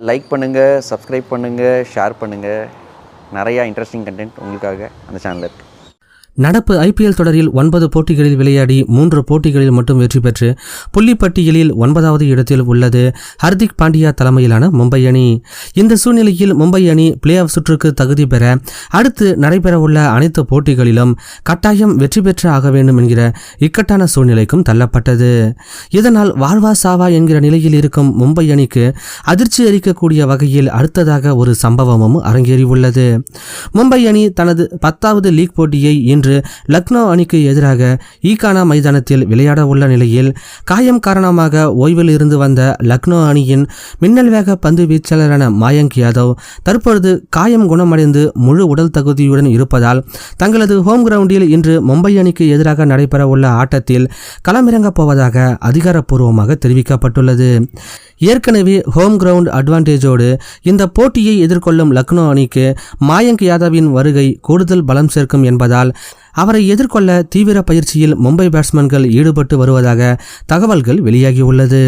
Like பண்ணுங்கள் subscribe பண்ணுங்கள் share பண்ணுங்கள் நிறையா இன்ட்ரெஸ்டிங் கண்டென்ட் உங்களுக்காக அந்த சேனலில் இருக்குது நடப்பு ஐபிஎல் தொடரில் ஒன்பது போட்டிகளில் விளையாடி மூன்று போட்டிகளில் மட்டும் வெற்றி பெற்று புள்ளிப்பட்டியலில் ஒன்பதாவது இடத்தில் உள்ளது. ஹர்திக் பாண்டியா தலைமையிலான மும்பை அணி. இந்த சூழ்நிலையில் மும்பை அணி பிளே ஆஃப் சுற்றுக்கு தகுதி பெற அடுத்து நடைபெறவுள்ள அனைத்து போட்டிகளிலும் கட்டாயம் வெற்றி பெற்று ஆக வேண்டும் என்கிற இக்கட்டான சூழ்நிலைக்கும் தள்ளப்பட்டது. இதனால் வாழ்வா சாவா என்கிற நிலையில் இருக்கும் மும்பை அணிக்கு அதிர்ச்சி அளிக்கக்கூடிய வகையில் அடுத்ததாக ஒரு சம்பவமும் அரங்கேறியுள்ளது. மும்பை அணி தனது பத்தாவது லீக் போட்டியை இன்று இன்று லக்னோ அணிக்கு எதிராக ஈகானா மைதானத்தில் விளையாட உள்ள நிலையில் காயம் காரணமாக ஓய்வில் இருந்து வந்த லக்னோ அணியின் மின்னல் வேக பந்து வீச்சாளரான மாயங்க் யாதவ் தற்பொழுது காயம் குணமடைந்து முழு உடல் தகுதியுடன் இருப்பதால் தங்களது ஹோம் கிரவுண்டில் இன்று மும்பை அணிக்கு எதிராக நடைபெற உள்ள ஆட்டத்தில் களமிறங்கப் போவதாக அதிகாரப்பூர்வமாக தெரிவிக்கப்பட்டுள்ளது. ஏற்கனவே ஹோம் கிரவுண்ட் அட்வான்டேஜோடு இந்த போட்டியை எதிர்கொள்ளும் லக்னோ அணிக்கு மாயங்க் யாதவின் வருகை கூடுதல் பலம் சேர்க்கும் என்பதால் அவரை எதிர்கொள்ள தீவிர பயிற்சியில் மும்பை பேட்ஸ்மேன்கள் ஈடுபட்டு வருவதாக தகவல்கள் வெளியாகியுள்ளது.